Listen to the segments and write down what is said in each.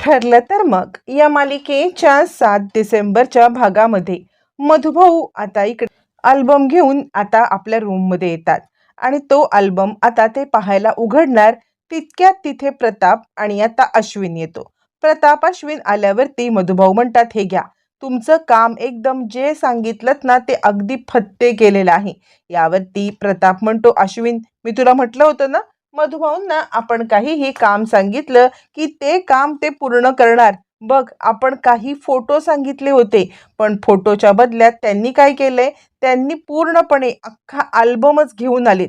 ठरलं तर मग. या मालिकेच्या सात डिसेंबरच्या भागामध्ये मधुभाऊ आता इकडे अल्बम घेऊन आता आपल्या रूममध्ये येतात आणि तो अल्बम आता ते पाहायला उघडणार तितक्यात तिथे प्रताप आणि आता अश्विन येतो. प्रताप अश्विन आल्यावरती मधुभाऊ म्हणतात हे घ्या तुमचं काम एकदम जे सांगितलं ना ते अगदी फत्ते केलेलं आहे. यावरती प्रताप म्हणतो अश्विन मी तुला म्हटलं होतं ना मधुभाऊंना आपण काहीही काम सांगितलं की ते काम ते पूर्ण करणार. बघ आपण काही फोटो सांगितले होते पण फोटोच्या बदल्यात त्यांनी काय केलंय? त्यांनी पूर्णपणे अख्खा अल्बमच घेऊन आलेत.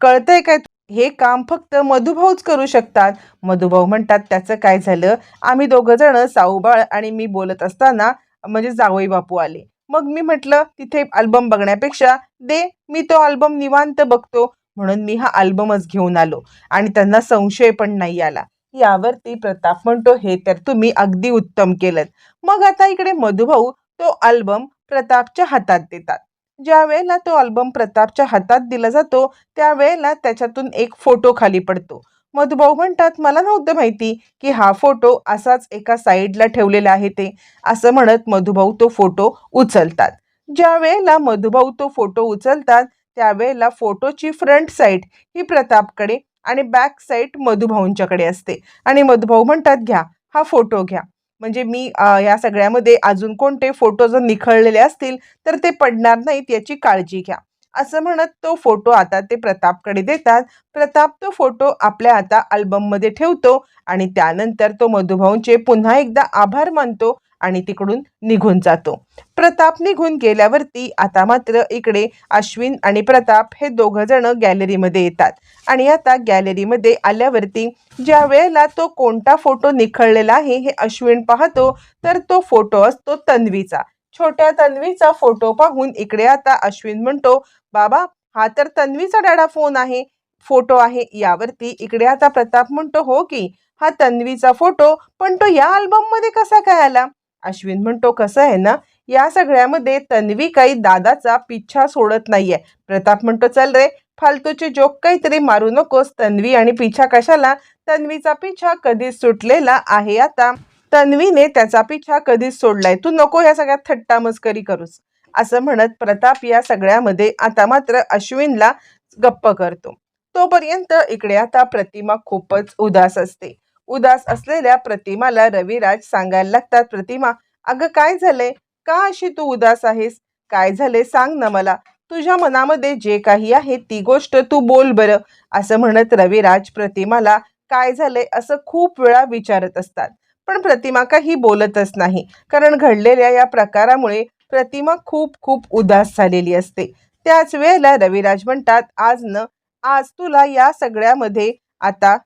कळतंय काय? हे काम फक्त मधुभाऊच करू शकतात. मधुभाऊ म्हणतात त्याचं काय झालं? आम्ही दोघं जण साऊबाळ आणि मी बोलत असताना म्हणजे जावई बापू आले. मग मी म्हटलं तिथे अल्बम बघण्यापेक्षा दे मी तो अल्बम निवांत बघतो. म्हणून मी हा अल्बमच घेऊन आलो. आणि त्यांना संशय पण नाही आला. यावरती प्रताप म्हणतो हे तर तुम्ही अगदी उत्तम केलं मग आता इकडे मधुभाऊ तो अल्बम प्रतापच्या हातात देतात. ज्या वेळेला तो अल्बम प्रतापच्या हातात दिला जातो त्यावेळेला त्याच्यातून एक फोटो खाली पडतो. मधुभाऊ म्हणतात मला नव्हतं माहिती की हा फोटो असाच एका साईडला ठेवलेला आहे ते. असं म्हणत मधुभाऊ तो फोटो उचलतात. ज्या वेळेला मधुभाऊ तो फोटो उचलतात त्यावेळेला फोटोची फ्रंट साईड ही प्रतापकडे आणि बॅक साईड मधुभाऊंच्याकडे असते. आणि मधुभाऊ म्हणतात घ्या हा फोटो घ्या. म्हणजे मी या सगळ्यामध्ये अजून कोणते फोटो जर निखळलेले असतील तर ते पडणार नाहीत याची काळजी घ्या. असं म्हणत तो फोटो आता ते प्रतापकडे देतात. प्रताप तो फोटो आपल्या आता अल्बममध्ये ठेवतो आणि त्यानंतर तो मधुभाऊंचे पुन्हा एकदा आभार मानतो आणि तिकडून निघून जातो. प्रताप निघून गेल्यावरती आता मात्र इकडे अश्विन आणि प्रताप हे दोघं जण गॅलरीमध्ये येतात. आणि आता गॅलरीमध्ये आल्यावरती ज्या वेळेला तो कोणता फोटो निखळलेला आहे हे अश्विन पाहतो तर तो फोटो असतो तन्वीचा. छोट्या तन्वीचा फोटो पाहून इकडे आता अश्विन म्हणतो बाबा हा तर तन्वीचा डाडा फोन आहे फोटो आहे. यावरती इकडे आता प्रताप म्हणतो हो की हा तन्वीचा फोटो पण तो या अल्बममध्ये कसा काय आला? अश्विन म्हणतो कसं आहे ना या सगळ्यामध्ये तन्वी काही दादाचा पिच्छा सोडत नाहीये. प्रताप म्हणतो चल रे फालतूचे जोक काहीतरी मारू नकोस तन्वी आणि पिछा कशाला? तन्वीचा पिछा कधीच सुटलेला आहे आता. तन्वीने त्याचा पिछा कधीच सोडलाय. तू नको या सगळ्यात थट्टा मस्करी करूस. असं म्हणत प्रताप या सगळ्यामध्ये आता मात्र अश्विनला गप्प करतो. तोपर्यंत इकडे आता प्रतिमा खूपच उदास असते. उदास असलेल्या प्रतिमाला रविराज सांगायला लागतात प्रतिमा अगं काय झालंय? का अशी तू उदास आहेस? काय झाले सांग ना मला. तुझ्या मनामध्ये जे काही आहे ती गोष्ट तू बोल बरं. असं म्हणत रविराज प्रतिमाला काय झालंय? असं खूप वेळा विचारत असतात. पण प्रतिमा काही बोलतच नाही. कारण घडलेल्या या प्रकारामुळे प्रतिमा खूप खूप उदास झालेली असते. त्याच वेळेला रविराज म्हणतात आज न आज तुला या सगळ्यामध्ये आता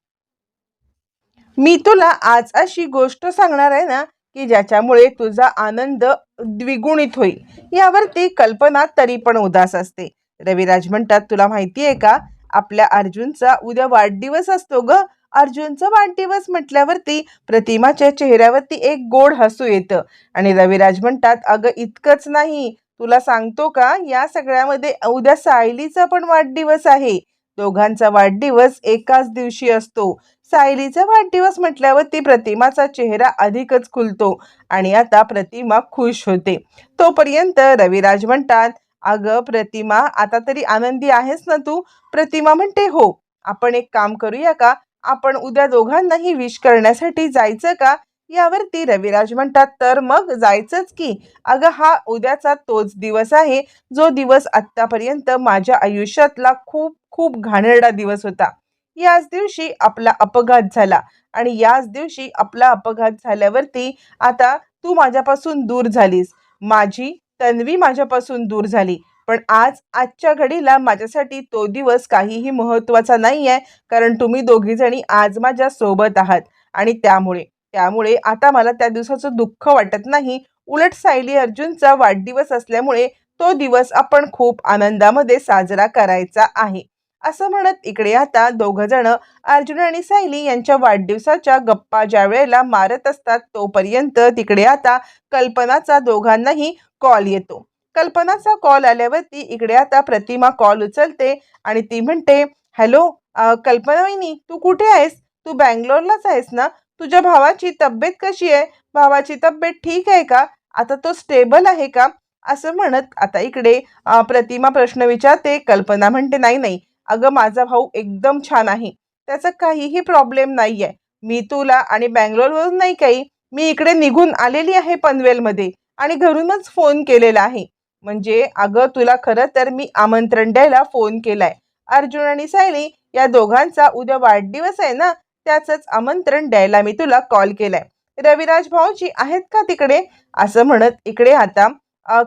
मी तुला आज अशी गोष्ट सांगणार आहे ना की ज्याच्यामुळे तुझा आनंद द्विगुणित होईल. यावरती कल्पना तरी पण उदास असते. रविराज म्हणतात तुला माहिती आहे का? आपल्या अर्जुनचा उद्या वाढदिवस असतो ग. अर्जुनचा वाढदिवस म्हटल्यावरती प्रतिमाच्या चेहऱ्यावरती एक गोड हसू येतं. आणि रविराज म्हणतात अगं इतकंच नाही. तुला सांगतो का या सगळ्यामध्ये उद्या सायलीचा पण वाढदिवस आहे. दोघांचा वाढदिवस एकाच दिवशी असतो. सायलीचा वाढदिवस म्हटल्यावर ती प्रतिमाचा चेहरा अधिकच खुलतो आणि आता प्रतिमा खुश होते. तोपर्यंत रविराज म्हणतात अगं प्रतिमा आता तरी आनंदी आहेस ना तू? प्रतिमा म्हणते हो आपण एक काम करूया का? आपण उद्या दोघांनाही विश करण्यासाठी जायचं का? यावरती रविराज म्हणतात तर मग जायचंच की. अगं हा उद्याचा तोच दिवस आहे. जो दिवस आत्तापर्यंत माझ्या आयुष्यातला खूप खूप घाणेरडा दिवस होता. याच दिवशी आपला अपघात झाला. आणि याच दिवशी आपला अपघात झाल्यावरती आता तू माझ्यापासून दूर झालीस. माझी तन्वी माझ्यापासून दूर झाली. पण आज आजच्या घडीला माझ्यासाठी तो दिवस काहीही महत्त्वाचा नाही आहे कारण तुम्ही दोघीजणी आज माझ्या सोबत आहात. आणि त्यामुळे त्यामुळे आता मला त्या दिवसाचं दुःख वाटत नाही. उलट सायली अर्जुनचा वाढदिवस असल्यामुळे तो दिवस आपण खूप आनंदामध्ये साजरा करायचा आहे. असं म्हणत इकडे आता दोघं जण अर्जुन आणि सायली यांच्या वाढदिवसाच्या गप्पा ज्या वेळेला मारत असतात तोपर्यंत तिकडे आता कल्पनाचा दोघांनाही कॉल येतो. कल्पनाचा कॉल आल्यावरती इकडे आता प्रतिमा कॉल उचलते आणि ती म्हणते हॅलो कल्पना वहिनी तू कुठे आहेस? तू बँगलोरलाच आहेस ना? तुझ्या भावाची तब्येत कशी आहे? भावाची तब्येत ठीक आहे का? आता तो स्टेबल आहे का? असं म्हणत आता इकडे प्रतिमा प्रश्न विचारते. कल्पना म्हणते नाही नाही अगं माझा भाऊ एकदम छान आहे. त्याचा काहीही प्रॉब्लेम नाही आहे मी तुला आणि बँगलोरवरून नाही काही मी इकडे निघून आलेली आहे पनवेलमध्ये आणि घरूनच फोन केलेला आहे. म्हणजे अगं तुला खरं तर मी आमंत्रण द्यायला फोन केलाय. अर्जुन आणि सायली या दोघांचा उद्या वाढदिवस आहे ना त्याचंच आमंत्रण द्यायला मी तुला कॉल केलाय. रविराज भाऊजी आहेत का तिकडे? असं म्हणत इकडे आता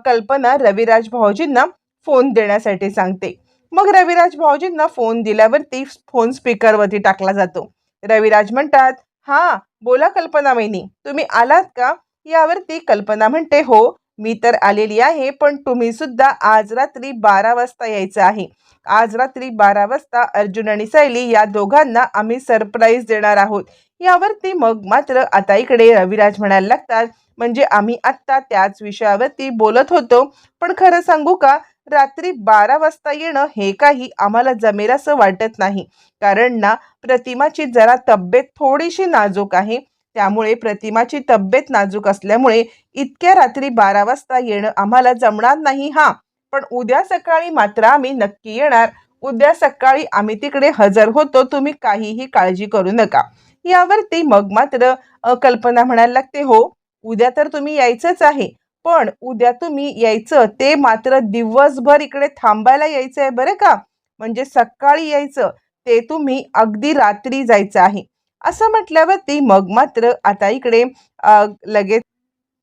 कल्पना रविराज भाऊजींना फोन देण्यासाठी सांगते. मग रविराज भाऊजींना फोन दिल्यावरती फोन स्पीकरवरती टाकला जातो. रविराज म्हणतात हा बोला कल्पना वहिनी तुम्ही आलात का? यावरती कल्पना म्हणते हो मी तर आलेली आहे पण तुम्ही सुद्धा आज रात्री बारा वाजता यायचं आहे. आज रात्री बारा वाजता अर्जुन आणि सैली या दोघांना आम्ही सरप्राईज देणार आहोत. यावरती मग मात्र आता इकडे रविराज म्हणायला लागतात म्हणजे आम्ही आत्ता त्याच विषयावरती बोलत होतो पण खरं सांगू का? रात्री बारा वाजता येणं हे काही आम्हाला जमेल असं वाटत नाही. कारण ना प्रतिमाची जरा तब्येत थोडीशी नाजूक आहे. त्यामुळे प्रतिमाची तब्येत नाजूक असल्यामुळे इतक्या रात्री बारा वाजता येणं आम्हाला जमणार नाही हा. पण उद्या सकाळी मात्र आम्ही नक्की येणार. उद्या सकाळी आम्ही तिकडे हजर होतो तुम्ही काहीही काळजी करू नका. यावरती मग मात्र कल्पना म्हणायला लागते हो उद्या तर तुम्ही यायचंच आहे. पण उद्या तुम्ही यायचं ते मात्र दिवसभर इकडे थांबायला यायचं आहे बरं का? म्हणजे सकाळी यायचं ते तुम्ही अगदी रात्री जायचं आहे. असं म्हटल्यावरती मग मात्र आता इकडे लगेच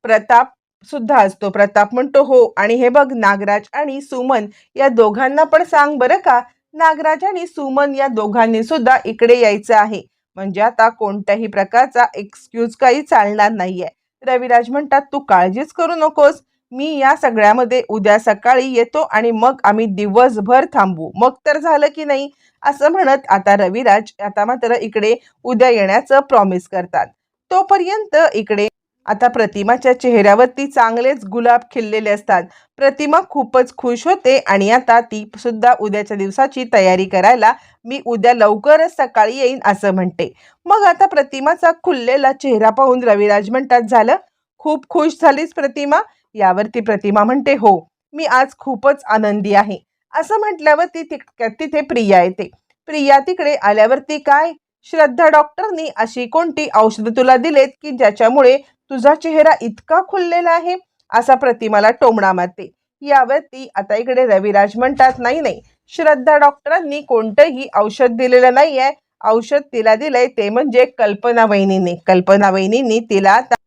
प्रताप सुद्धा असतो. प्रताप म्हणतो हो. आणि हे बघ नागराज आणि सुमन या दोघांना पण सांग बरं का? नागराज आणि सुमन या दोघांनी सुद्धा इकडे यायचं आहे. म्हणजे आता कोणत्याही प्रकारचा एक्सक्यूज काही चालणार नाहीये. रविराज म्हणतात तू काळजीच करू नकोस. मी या सगळ्यामध्ये उद्या सकाळी येतो आणि मग आम्ही दिवसभर थांबू. मग तर झालं की नाही? असं म्हणत आता रविराज आता मात्र इकडे उद्या येण्याचं प्रॉमिस करतात. तोपर्यंत इकडे आता प्रतिमाच्या चेहऱ्यावरती चांगलेच गुलाब खिललेले असतात. प्रतिमा खूपच खुश होते आणि आता ती सुद्धा उद्याच्या दिवसाची तयारी करायला मी उद्या लवकरच सकाळी येईन असं म्हणते. मग आता प्रतिमाचा खुललेला चेहरा पाहून रविराज म्हणतात झालं? खूप खुश झालीच प्रतिमा? यावरती प्रतिमा म्हणते हो मी आज खूपच आनंदी आहे. असं म्हटल्यावर ती तिथे प्रिया येते. प्रिया तिकडे आल्यावरती काय? श्रद्धा डॉक्टरनी अशी कोणती औषधं तुला दिलेत की ज्याच्यामुळे तुझा चेहरा इतका खुललेला आहे असा प्रतिमाला टोमणा मारते. यावरती आता इकडे रविराज म्हणतात नाही नाही श्रद्धा डॉक्टरांनी कोणतंही औषध दिलेलं नाही आहे औषध तिला दिलंय ते म्हणजे कल्पना वहिनीने. कल्पना वहिनींनी तिला आता-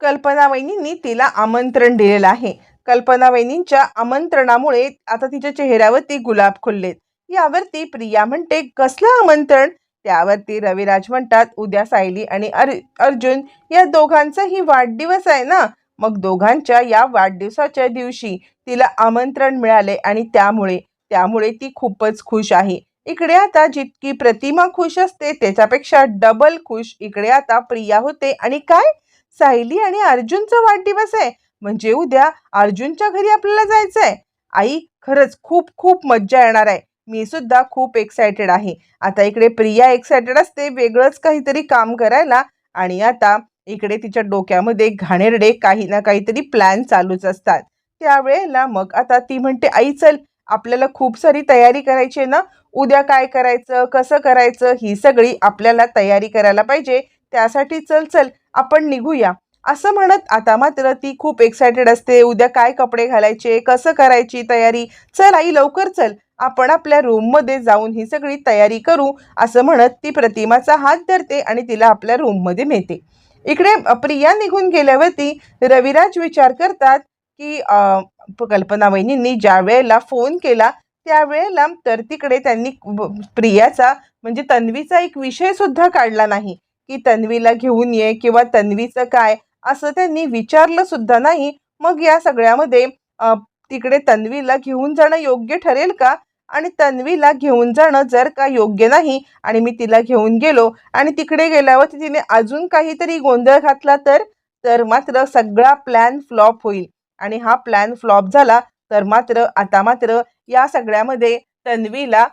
कल्पना वहिनींनी तिला आमंत्रण दिलेलं आहे. कल्पना वहिनींच्या आमंत्रणामुळे आता तिच्या चेहऱ्यावरती गुलाब खुललेत. यावरती प्रिया म्हणते कसलं आमंत्रण? त्यावरती रविराज म्हणतात उद्या सायली आणि अर अर्जुन या दोघांचाही वाढदिवस आहे ना? मग दोघांच्या या वाढदिवसाच्या दिवशी तिला आमंत्रण मिळाले आणि त्यामुळे त्यामुळे ती खूपच खुश आहे. इकडे आता जितकी प्रतिमा खुश असते त्याच्यापेक्षा डबल खुश इकडे आता प्रिया होते. आणि काय? सायली आणि अर्जुनचा वाढदिवस आहे. म्हणजे उद्या अर्जुनच्या घरी आपल्याला जायचं आहे आई खरंच खूप खूप मज्जा येणार आहे. मी सुद्धा खूप एक्सायटेड आहे. आता इकडे प्रिया एक्सायटेड असते वेगळंच काहीतरी काम करायला आणि आता इकडे तिच्या डोक्यामध्ये घाणेरडे काही ना काहीतरी प्लॅन चालूच असतात. त्यावेळेला मग आता ती म्हणते आई चल आपल्याला खूप सारी तयारी करायची आहे ना. उद्या काय करायचं कसं करायचं ही सगळी आपल्याला तयारी करायला पाहिजे. त्यासाठी चल चल आपण निघूया. असं म्हणत आता मात्र ती खूप एक्सायटेड असते. उद्या काय कपडे घालायचे कसं करायची तयारी? चल आई लवकर चल. आपण आपल्या रूममध्ये जाऊन ही सगळी तयारी करू असं म्हणत ती प्रतिमाचा हात धरते आणि तिला आपल्या रूममध्ये नेते. इकडे प्रिया निघून गेल्यावरती रविराज विचार करतात की कल्पना वहिनींनी ज्या वेळेला फोन केला त्यावेळेला तर तिकडे त्यांनी प्रियाचा म्हणजे तन्वीचा एक विषय सुद्धा काढला नाही की तन्वीला घेऊन ये किंवा तन्वीचं काय असं त्यांनी विचारलं सुद्धा नाही. मग या सगळ्यामध्ये तिकडे तन्वीला घेऊन जाणं योग्य ठरेल का? आणि तन्वीला घेऊन जाणं जर का योग्य नाही आणि मी तिला घेऊन गेलो आणि तिकडे गेल्यावर तिने अजून काहीतरी गोंधळ घातला तर? तर मात्र सगळा प्लॅन फ्लॉप होईल. आणि हा प्लॅन फ्लॉप झाला तर मात्र आता मात्र या सगळ्यामध्ये तन्वीला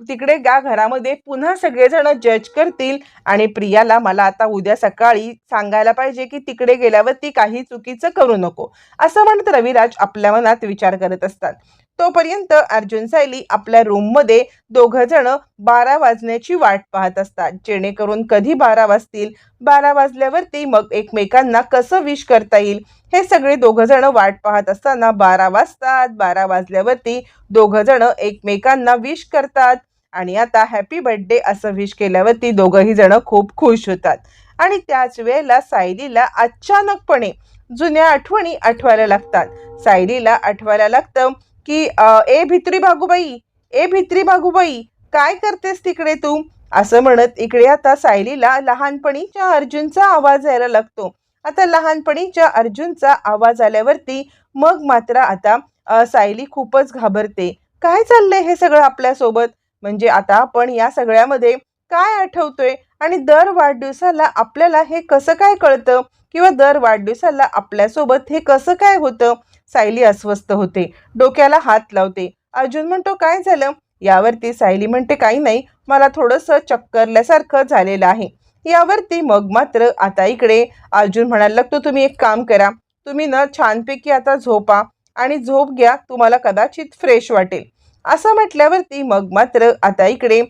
तिकडे गा घरामध्ये पुन्हा सगळेजण जज करतील. आणि प्रियाला मला आता उद्या सकाळी सांगायला पाहिजे की तिकडे गेल्यावर ती काही चुकीचं करू नको. असं म्हणत रविराज आपल्या मनात विचार करत असतात. तोपर्यंत अर्जुन सायली आपल्या रूममध्ये दोघं जण बारा वाजण्याची वाट पाहत असतात. जेणेकरून कधी बारा वाजतील? बारा वाजल्यावरती मग एकमेकांना कसं विश करता येईल? हे सगळे दोघं जण वाट पाहत असताना बारा वाजतात. बारा वाजल्यावरती दोघं जण एकमेकांना विश करतात. आणि आता हॅपी बर्थडे असं विश केल्यावरती दोघंही जण खूप खुश होतात. आणि त्याच वेळेला सायलीला अचानकपणे जुन्या आठवणी आठवायला लागतात. सायलीला आठवायला लागतं की ए भित्री बागूबाई ए भित्री बागूबाई काय करतेस तिकडे तू? असं म्हणत इकडे आता सायलीला लहानपणीच्या अर्जुनचा आवाज यायला लागतो. आता लहानपणीच्या अर्जुनचा आवाज आल्यावरती मग मात्र आता सायली खूपच घाबरते. काय चाललंय हे सगळं आपल्यासोबत? म्हणजे आता आपण या सगळ्यामध्ये काय आठवतोय? आणि दर वाढदिवसाला आपल्याला हे कसं काय कळतं? किंवा दर वाढदिवसाला आपल्यासोबत हे कसं काय होतं? सायली अस्वस्थ होते. डोक्याला हात लावते. अर्जुन म्हणतो काय झालं? यावरती सायली म्हणते काही नाही. मला थोडंसं चक्करल्यासारखं झालेलं आहे. यावरती मग मात्र आता इकडे अर्जुन म्हणायला लागतो तुम्ही एक काम करा. तुम्ही ना छानपैकी आता झोपा आणि झोप घ्या. तुम्हाला कदाचित फ्रेश वाटेल. असं म्हटल्यावरती मग मात्र आता इकडे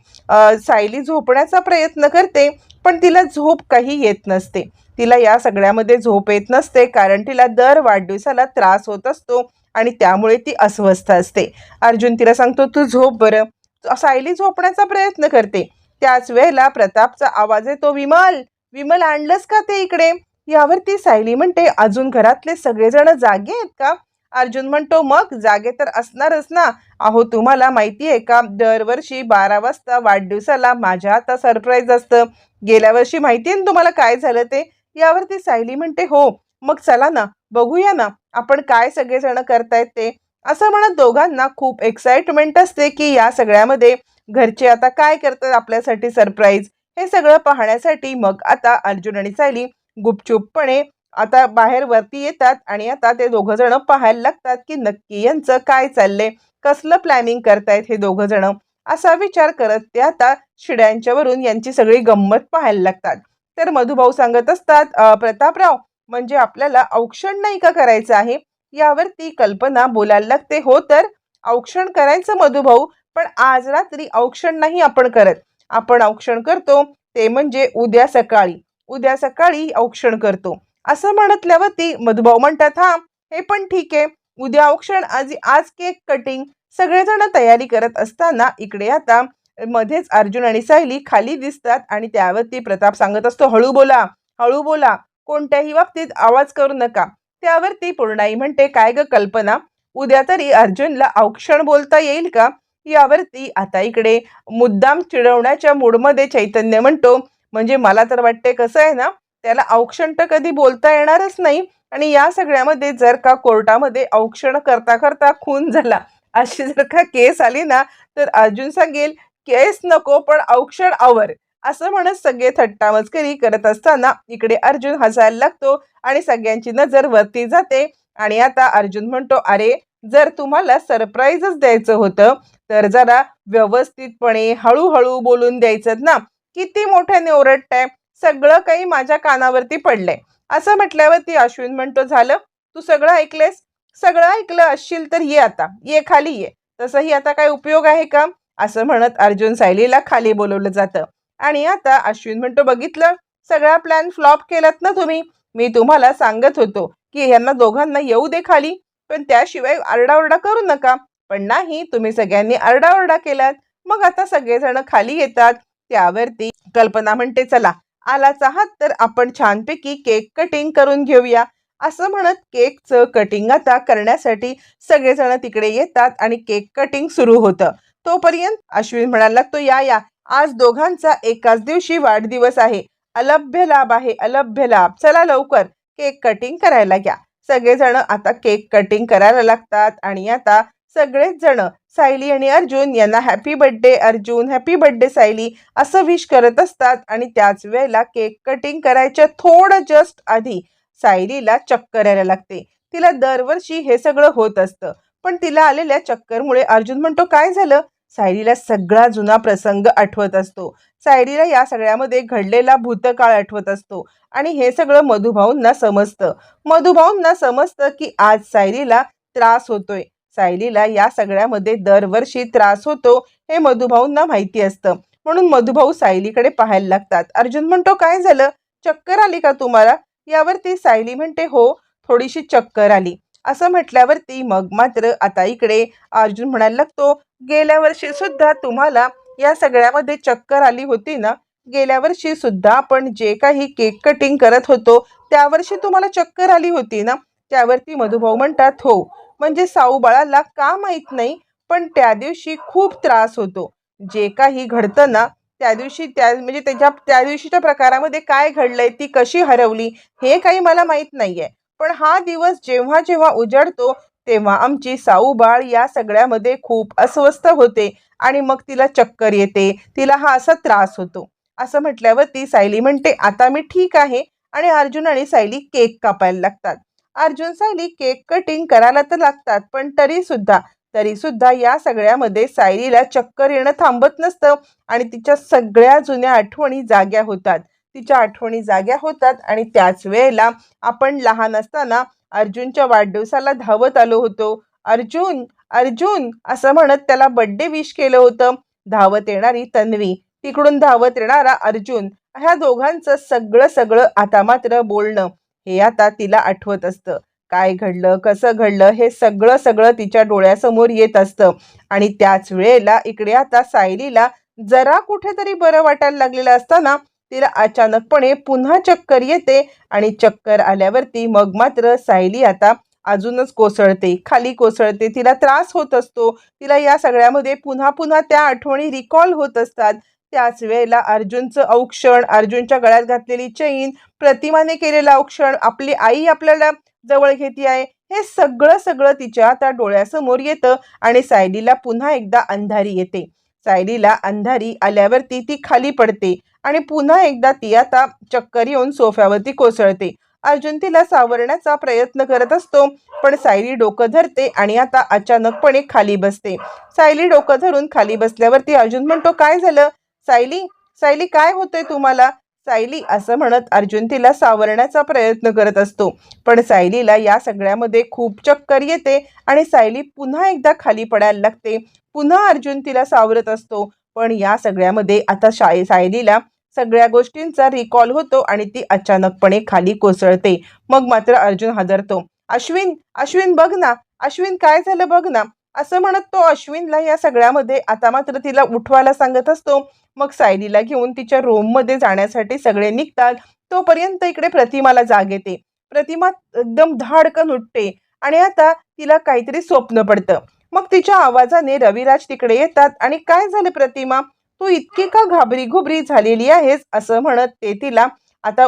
सायली झोपण्याचा प्रयत्न करते पण तिला झोप काही येत नसते. तिला या सगळ्यामध्ये झोप येत नसते कारण तिला दर वाढदिवसाला त्रास होत असतो आणि त्यामुळे ती अस्वस्थ असते. अर्जुन तिला सांगतो तू झोप बरं. सायली झोपण्याचा प्रयत्न करते. त्याच वेळेला प्रतापचा आवाज येतो विमल विमल आणलंस का ते इकडे? यावरती सायली म्हणते अजून घरातले सगळेजण जागे आहेत का? अर्जुन म्हणतो मग जागे तर असणारच ना. अहो तुम्हाला माहिती आहे का दरवर्षी बारा वाजता वाढदिवसाला माझ्या आता सरप्राईज असतं. गेल्या वर्षी माहिती आहे ना तुम्हाला काय झालं ते? यावरती सायली म्हणते हो मग चला ना बघूया ना आपण काय सगळेजण करतायत ते. असं म्हणत दोघांना खूप एक्साइटमेंट असते की या सगळ्यामध्ये घरचे आता काय करतात आपल्यासाठी सरप्राईज हे सगळं पाहण्यासाठी मग आता अर्जुन आणि सायली गुपचूपपणे आता बाहेर वरती येतात आणि आता ते दोघं जण पाहायला लागतात की नक्की यांचं काय चाललंय कसलं प्लॅनिंग करतायत हे दोघं जण? असा विचार करत ते आता शिड्यांच्यावरून यांची सगळी गंमत पाहायला लागतात. तर मधुभाऊ सांगत असतात प्रतापराव म्हणजे आपल्याला औक्षण नाही का करायचं आहे? यावरती कल्पना बोलायला लागते. हो तर? औक्षण करायचं मधुभाऊ पण आज रात्री औक्षण नाही आपण करत. आपण औक्षण करतो ते म्हणजे उद्या सकाळी. उद्या सकाळी औक्षण करतो. असं म्हणतल्यावर ती मधुभाऊ म्हणतात हा हे पण ठीक आहे. उद्या औक्षण आज आज केक कटिंग सगळेजण तयारी करत असताना इकडे आता मध्येच अर्जुन आणि सायली खाली दिसतात आणि त्यावरती प्रताप सांगत असतो हळू बोला हळू बोला. कोणत्याही बाबतीत आवाज करू नका. त्यावरती पूर्णाई म्हणते काय ग कल्पना? उद्या तरी अर्जुनला औक्षण बोलता येईल का? यावरती आता इकडे मुद्दाम चिडवण्याच्या मूडमध्ये चैतन्य म्हणतो. म्हणजे मला तर वाटते कसं आहे ना त्याला औक्षण तर कधी बोलता येणारच नाही. आणि या सगळ्यामध्ये जर का कोर्टामध्ये औक्षण करता करता खून झाला अशी जर का केस आली ना तर अर्जुन सांगेल केस नको पण औक्षण आवर. असं म्हणत सगळे थट्टा मस्करी करत असताना इकडे अर्जुन हसायला लागतो आणि सगळ्यांची नजर वरती जाते. आणि आता अर्जुन म्हणतो अरे जर तुम्हाला सरप्राईजच द्यायचं होतं तर जरा व्यवस्थितपणे हळूहळू बोलून द्यायचं ना. किती मोठ्याने ओरडताय. सगळं काही माझ्या कानावरती पडलंय. असं म्हटल्यावरती अश्विन म्हणतो झालं? तू सगळं ऐकलेस सगळं ऐकलं असशील तर ये आता. ये खाली ये. तसंही आता काय उपयोग आहे का? असं म्हणत अर्जुन सायलीला खाली बोलवलं जातं. आणि आता अश्विन म्हणतो बघितलं? सगळा प्लॅन फ्लॉप केलात ना तुम्ही? मी तुम्हाला सांगत होतो की यांना दोघांना येऊ दे खाली. पण त्याशिवाय आरडाओरडा करू नका. पण नाही तुम्ही सगळ्यांनी आरडाओरडा केलात. मग आता सगळेजण खाली येतात. त्यावरती कल्पना म्हणते चला आलाच आहात तर आपण छानपैकी केक कटिंग करून घेऊया. असं म्हणत केकचं कटिंग आता करण्यासाठी सगळेजण तिकडे येतात आणि केक कटिंग सुरू होतं. तोपर्यंत अश्विन म्हणायला लागतो या या. आज दोघांचा एकाच दिवशी वाढदिवस आहे. अलभ्य लाभ आहे अलभ्य लाभ. चला लवकर केक कटिंग करायला घ्या. सगळेजण आता केक कटिंग करायला लागतात आणि आता सगळेच जण सायली आणि अर्जुन यांना happy birthday Arjun happy birthday Sayali असं विश करत असतात आणि त्याच वेळेला केक कटिंग करायच्या थोडं जस्ट आधी सायलीला चक्कर यायला लागते. तिला दरवर्षी हे सगळं होत असतं. पण तिला आलेल्या चक्करमुळे अर्जुन म्हणतो काय झालं? सायलीला सगळा जुना प्रसंग आठवत असतो. सायलीला या सगळ्यामध्ये घडलेला भूतकाळ आठवत असतो आणि हे सगळं मधुभाऊंना समजतं. मधुभाऊंना समजतं की आज सायलीला त्रास होतोय. सायलीला या सगळ्यामध्ये दरवर्षी त्रास होतो हे मधुभाऊंना माहिती असतं. म्हणून मधुभाऊ सायलीकडे पाहायला लागतात. अर्जुन म्हणतो काय झालं? चक्कर आली का तुम्हाला? यावरती सायली म्हणते हो थोडीशी चक्कर आली. असं म्हटल्यावरती मग मात्र आता इकडे अर्जुन म्हणायला लागतो गेल्या वर्षी सुद्धा तुम्हाला या सगळ्यामध्ये चक्कर आली होती ना? गेल्या वर्षी सुद्धा आपण जे काही केक कटिंग करत होतो त्या वर्षी तुम्हाला चक्कर आली होती ना? त्यावरती मधुभाऊ म्हणतात हो. म्हणजे साऊ बाळाला का माहीत नाही पण त्या दिवशी खूप त्रास होतो. जे काही घडतं ना त्या दिवशी त्या म्हणजे त्याच्या त्या दिवशीच्या प्रकारामध्ये काय घडलंय ती कशी हरवली हे काही मला माहीत नाहीये. पण हा दिवस जेव्हा जेव्हा उजडतो तेव्हा आमची साऊ बाळ या सगळ्यामध्ये खूप अस्वस्थ होते आणि मग तिला चक्कर येते तिला हा असा त्रास होतो. असं म्हटल्यावर ती सायली म्हणते आता मी ठीक आहे. आणि अर्जुन आणि सायली केक कापायला लागतात. अर्जुन सायली केक कटिंग करायला तर लागतात पण तरी सुद्धा तरी सुद्धा या सगळ्यामध्ये सायलीला चक्कर येणं थांबत नसतं आणि तिच्या सगळ्या जुन्या आठवणी जाग्या होतात. तिच्या आठवणी जाग्या होतात आणि त्याच वेळेला आपण लहान असताना अर्जुनच्या वाढदिवसाला धावत आलो होतो. अर्जुन अर्जुन असं म्हणत त्याला बड्डे विश केलं होतं. धावत येणारी तन्वी तिकडून धावत येणारा अर्जुन ह्या दोघांचं सगळं सगळं आता मात्र बोलणं. हे आता तिला आठवत असतं. काय घडलं कसं घडलं हे सगळं सगळं तिच्या डोळ्यासमोर येत असतं. आणि त्याच वेळेला इकडे आता सायलीला जरा कुठेतरी बरं वाटायला लागलेलं असताना तिला अचानकपणे पुन्हा चक्कर येते आणि चक्कर आल्यावरती मग मात्र सायली आता अजूनच कोसळते खाली कोसळते. तिला त्रास होत असतो. तिला या सगळ्यामध्ये पुन्हा पुन्हा त्या आठवणी रिकॉल होत असतात. त्याच वेळेला अर्जुनचं औक्षण अर्जुनच्या गळ्यात घातलेली चैन प्रतिमाने केलेलं औक्षण आपली आई आपल्याला जवळ घेते आहे हे सगळं सगळं तिच्या त्या डोळ्यासमोर येतं आणि सायलीला पुन्हा एकदा अंधारी येते. सायलीला अंधारी आल्यावरती ती खाली पडते आणि पुन्हा एकदा ती आता चक्कर येऊन सोफ्यावरती कोसळते. अर्जुन तिला सावरण्याचा प्रयत्न करत असतो पण सायली डोकं धरते आणि आता अचानकपणे खाली बसते. सायली डोकं धरून खाली बसल्यावरती अर्जुन म्हणतो काय झालं? सायली सायली काय होतंय तुम्हाला? सायली असं म्हणत अर्जुन तिला सावरण्याचा प्रयत्न करत असतो. पण सायलीला या सगळ्यामध्ये खूप चक्कर येते आणि सायली पुन्हा एकदा खाली पडायला लागते. पुन्हा अर्जुन तिला सावरत असतो. पण या सगळ्यामध्ये आता शाय सायलीला सगळ्या गोष्टींचा रिकॉल होतो आणि ती अचानकपणे खाली कोसळते. मग मात्र अर्जुन हादरतो. अश्विन अश्विन बघ ना. अश्विन काय झालं बघ ना? असं म्हणत तो अश्विनला या सगळ्यामध्ये आता मात्र तिला उठवायला सांगत असतो. मग सायलीला घेऊन तिच्या रूममध्ये जाण्यासाठी सगळे निघतात. तोपर्यंत इकडे प्रतिमाला जाग येते. प्रतिमा एकदम धाडकन उठते आणि आता तिला काहीतरी स्वप्न पडतं. मग तिच्या आवाजाने रविराज तिकडे येतात आणि काय झालं प्रतिमा? तू इतकी का घाबरी घुबरी झालेली आहेस? असं म्हणत ते तिला आता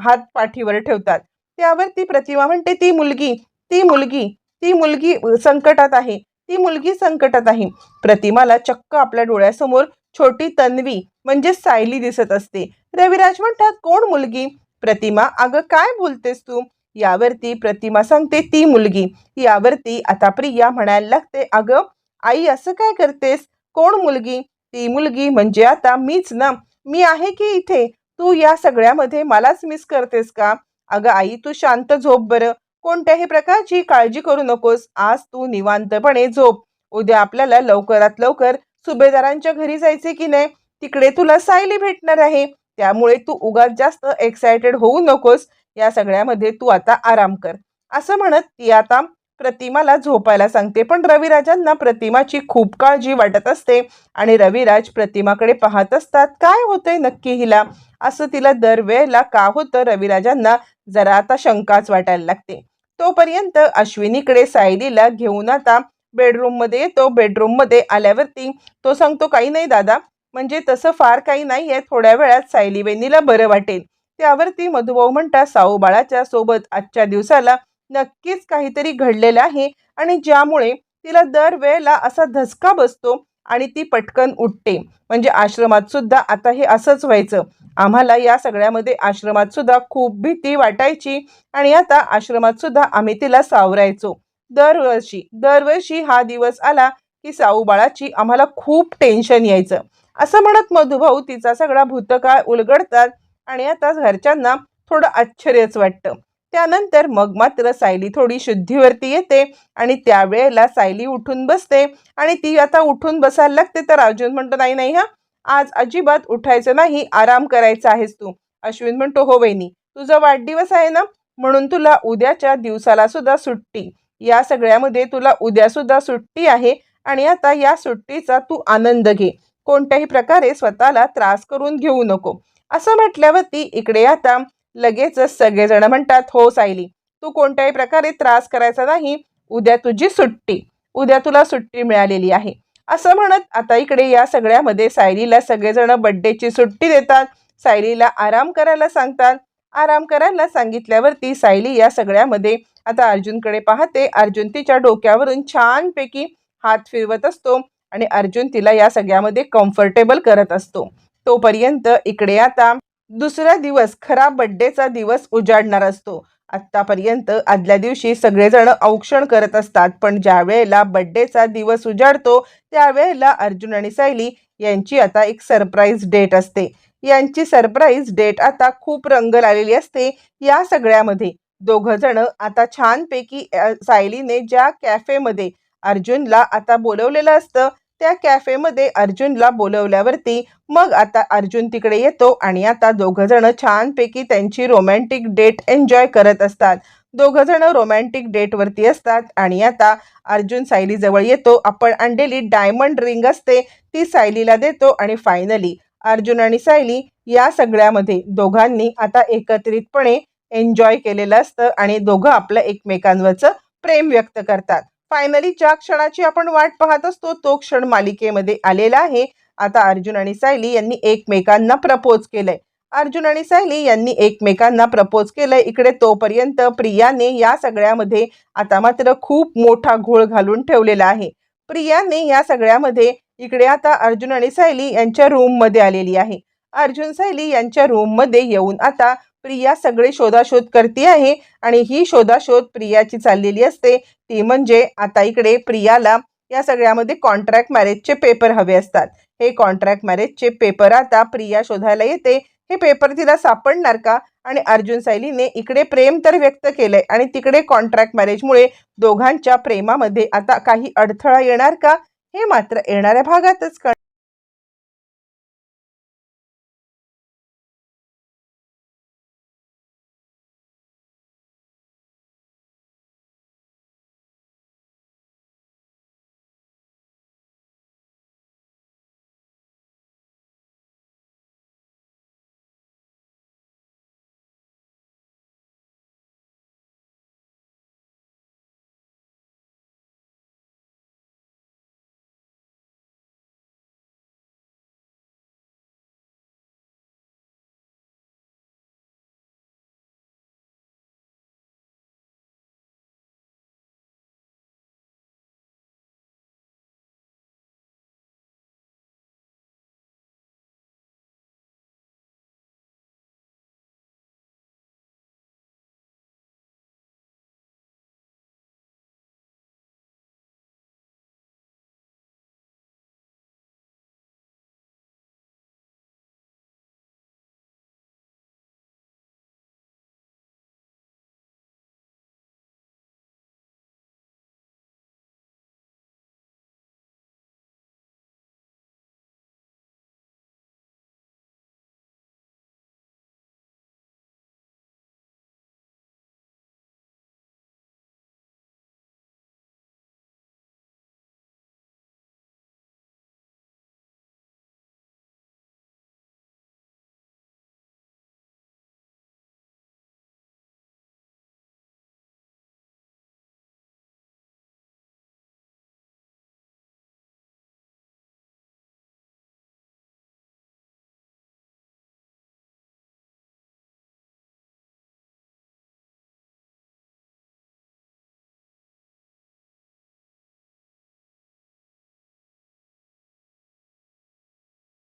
हात पाठीवर ठेवतात. त्यावर ती प्रतिमा म्हणते ती मुलगी ती मुलगी ती मुलगी संकटात आहे. ती मुलगी संकटात आहे. प्रतिमाला चक्क आपल्या डोळ्यासमोर छोटी तन्वी म्हणजे सायली दिसत असते. रविराज म्हणतात कोण मुलगी? प्रतिमा अगं काय बोलतेस तू? यावरती प्रतिमा सांगते ती मुलगी. यावरती आता प्रिया म्हणायला लागते अगं आई असं काय करतेस? कोण मुलगी? ती मुलगी म्हणजे आता मीच ना. मी आहे की इथे? तू या सगळ्यामध्ये मलाच मिस करतेस का? अगं आई तू शांत झोप बरं. कोणत्याही प्रकारची काळजी करू नकोस. आज तू निवांतपणे झोप. उद्या आपल्याला लवकरात लवकर सुभेदारांच्या घरी जायचे की नाही? तिकडे तुला सायली भेटणार आहे. त्यामुळे तू उगाच जास्त एक्सायटेड होऊ नकोस. या सगळ्यामध्ये तू आता आराम कर. असं म्हणत ती आता प्रतिमाला झोपायला सांगते. पण रविराजांना प्रतिमाची खूप काळजी वाटत असते आणि रविराज प्रतिमाकडे पाहत असतात काय होतंय नक्की हिला? असं तिला दरवेळेला का होतं रविराजांना जरा आता शंकाच वाटायला लागते. तोपर्यंत अश्विनीकडे सायलीला घेऊन आता बेडरूममध्ये येतो. बेडरूममध्ये आल्यावरती तो सांगतो काही नाही दादा म्हणजे तसं फार काही नाही आहे थोड्या वेळात सायली बहिणीला बरं वाटेल. त्यावरती मधुभाऊ म्हणतात साऊ बाळाच्या सोबत आजच्या दिवसाला नक्कीच काहीतरी घडलेलं आहे आणि ज्यामुळे तिला दरवेळेला असा धसका बसतो आणि ती पटकन उठते. म्हणजे आश्रमात सुद्धा आता हे असंच व्हायचं. आम्हाला या सगळ्यामध्ये आश्रमात सुद्धा खूप भीती वाटायची आणि आता आश्रमात सुद्धा आम्ही तिला सावरायचो. दरवर्षी दरवर्षी हा दिवस आला की साऊबाळाची साऊ बाळाची आम्हाला खूप टेन्शन यायचं. असं म्हणत मधुभाऊ तिचा सगळा भूतकाळ उलगडतात आणि आता घरच्यांना थोडं आश्चर्यच वाटतं. त्यानंतर मग मात्र सायली थोडी शुद्धीवरती येते आणि त्यावेळेला सायली उठून बसते आणि ती आता उठून बसायला लागते. तर अर्जुन म्हणतो नाही नाही हा आज अजिबात उठायचं नाही आराम करायचा आहेस तू. अश्विन म्हणतो हो वहिनी तुझा वाढदिवस आहे ना म्हणून तुला उद्याच्या दिवसाला सुद्धा सुट्टी. या सगळ्यामध्ये तुला उद्या सुद्धा सुट्टी आहे आणि आता या सुट्टीचा तू आनंद घे. कोणत्याही प्रकारे स्वतःला त्रास करून घेऊ नको. असं म्हटल्यावरती इकडे आता लगेचच सगळेजण म्हणतात हो सायली तू कोणत्याही प्रकारे त्रास करायचा नाही उद्या तुझी सुट्टी उद्या तुला सुट्टी मिळालेली आहे. असं म्हणत आता इकडे या सगळ्यामध्ये सायलीला सगळेजण बड्डेची सुट्टी देतात. सायलीला आराम करायला सांगतात. आराम करायला सांगितल्यावरती सायली या सगळ्यामध्ये आता अर्जुनकडे पाहते. अर्जुन तिच्या डोक्यावरून छानपैकी हात फिरवत असतो आणि अर्जुन तिला या सगळ्यामध्ये कम्फर्टेबल करत असतो. तोपर्यंत इकडे आता दुसरा दिवस खरा बड्डेचा दिवस उजाडणार असतो. आत्तापर्यंत आदल्या दिवशी सगळेजण औक्षण करत असतात पण ज्या वेळेला बड्डेचा दिवस उजाडतो त्यावेळेला अर्जुन आणि सायली यांची आता एक सरप्राईज डेट असते. यांची सरप्राईज डेट आता खूप रंग लालेली असते या सगळ्यामध्ये. दोघं जण आता छानपैकी सायलीने ज्या कॅफेमध्ये अर्जुनला आता बोलवलेलं असतं त्या कॅफेमध्ये अर्जुनला बोलवल्यावरती मग आता अर्जुन तिकडे येतो आणि आता दोघं जण छानपैकी त्यांची रोमॅन्टिक डेट एन्जॉय करत असतात. दोघं जण रोमॅन्टिक डेटवरती असतात आणि आता अर्जुन सायलीजवळ येतो. आपण आणलेली डायमंड रिंग असते ती सायलीला देतो आणि फायनली अर्जुन आणि सायली या सगळ्यामध्ये दोघांनी आता एकत्रितपणे एन्जॉय केलेलं असतं आणि दोघं आपलं एकमेकांवरचं प्रेम व्यक्त करतात. फायनली ज्या क्षणाची आपण वाट पाहत असतो तो क्षण मालिकेमध्ये आलेला आहे. आता अर्जुन आणि सायली यांनी एकमेकांना प्रपोज केलंय. अर्जुन आणि सायली यांनी एकमेकांना प्रपोज केलंय. इकडे तोपर्यंत प्रियाने या सगळ्यामध्ये आता मात्र खूप मोठा घोळ घालून ठेवलेला आहे. प्रियाने या सगळ्यामध्ये इकडे आता अर्जुन आणि सायली यांच्या रूममध्ये आलेली आहे. अर्जुन सायली यांच्या रूममध्ये येऊन आता प्रिया सगळे शोधाशोध करते आहे आणि ही शोधाशोध प्रियाची चाललेली असते. ती म्हणजे आता इकडे प्रियाला या सगळ्यामध्ये कॉन्ट्रॅक्ट मॅरेजचे पेपर हवे असतात. हे कॉन्ट्रॅक्ट मॅरेजचे पेपर आता प्रिया शोधायला येते. हे पेपर तिला सापडणार का? आणि अर्जुन सायलीने इकडे प्रेम तर व्यक्त केलंय आणि तिकडे कॉन्ट्रॅक्ट मॅरेजमुळे दोघांच्या प्रेमामध्ये आता काही अडथळा येणार का? हे मात्र येणाऱ्या भागातच कळ